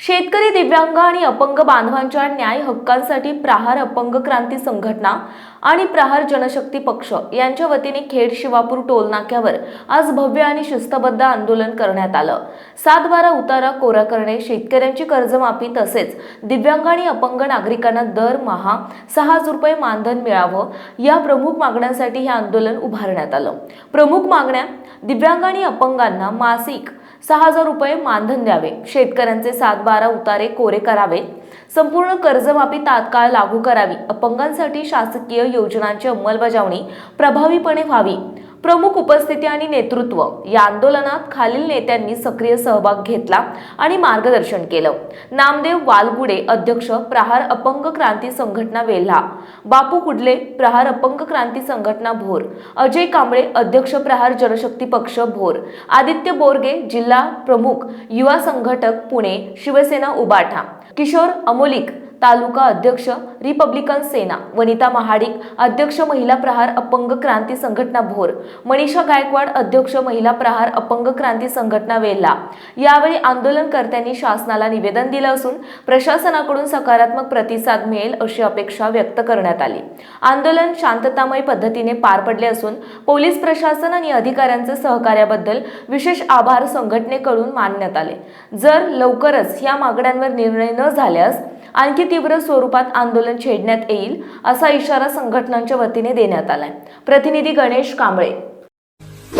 शेतकरी दिव्यांग आणि अपंग बांधवांच्या न्याय हक्कांसाठी प्रहार अपंग क्रांती संघटना आणि प्रहार जनशक्ती पक्ष यांच्या वतीने खेड शिवापूर टोलनाक्यावर आज भव्य आणि शिस्तबद्ध आंदोलन करण्यात आलं. सात बारा उतारा कोरा करणे शेतकऱ्यांची कर्जमाफी तसेच दिव्यांग आणि अपंग नागरिकांना दरमहा सहा हजार रुपये मानधन मिळावं या प्रमुख मागण्यांसाठी हे आंदोलन उभारण्यात आलं. प्रमुख मागण्या दिव्यांग आणि अपंगांना मासिक सहा हजार रुपये मानधन द्यावे. शेतकऱ्यांचे सात बारा उतारे कोरे करावेत. संपूर्ण कर्जमाफी तात्काळ लागू करावी. अपंगांसाठी शासकीय योजनांची अंमलबजावणी प्रभावीपणे व्हावी. प्रमुख उपस्थिती आणि नेतृत्व. या आंदोलनात खालील नेत्यांनी सक्रिय सहभाग घेतला आणि मार्गदर्शन केलं. नामदेव वालगुडे अध्यक्ष प्रहार अपंग क्रांती संघटना वेल्हा. बापू कुडले प्रहार अपंग क्रांती संघटना भोर. अजय कांबळे अध्यक्ष प्रहार जनशक्ती पक्ष भोर. आदित्य बोरगे जिल्हा प्रमुख युवा संघटक पुणे शिवसेना उबाठा. किशोर अमोलिक तालुका अध्यक्ष रिपब्लिकन सेना वनिता महाडिक अध्यक्ष महिला प्रहार अपंग क्रांती संघटना भोर मनीषा गायकवाड अध्यक्ष महिला प्रहार अपंग क्रांती संघटना वेल्ला यावेळी आंदोलनकर्त्यांनी शासनाला निवेदन दिलं असून प्रशासनाकडून सकारात्मक प्रतिसाद मिळेल अशी अपेक्षा व्यक्त करण्यात आली. आंदोलन शांततामय पद्धतीने पार पडले असून पोलीस प्रशासन आणि अधिकाऱ्यांचे सहकार्याबद्दल विशेष आभार संघटनेकडून मानण्यात आले. जर लवकरच या मागण्यांवर निर्णय न झाल्यास आणखी तीव्र स्वरूपात आंदोलन छेडण्यात येईल असा इशारा संघटनांच्या वतीने देण्यात आलाय. प्रतिनिधी गणेश कांबळे.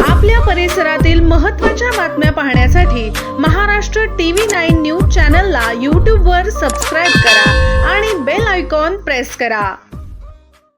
आपल्या परिसरातील महत्त्वाच्या बातम्या पाहण्यासाठी महाराष्ट्र टीव्ही नाईन न्यूज चॅनलला यूट्यूबवर सबस्क्राईब करा आणि बेल आयकॉन प्रेस करा.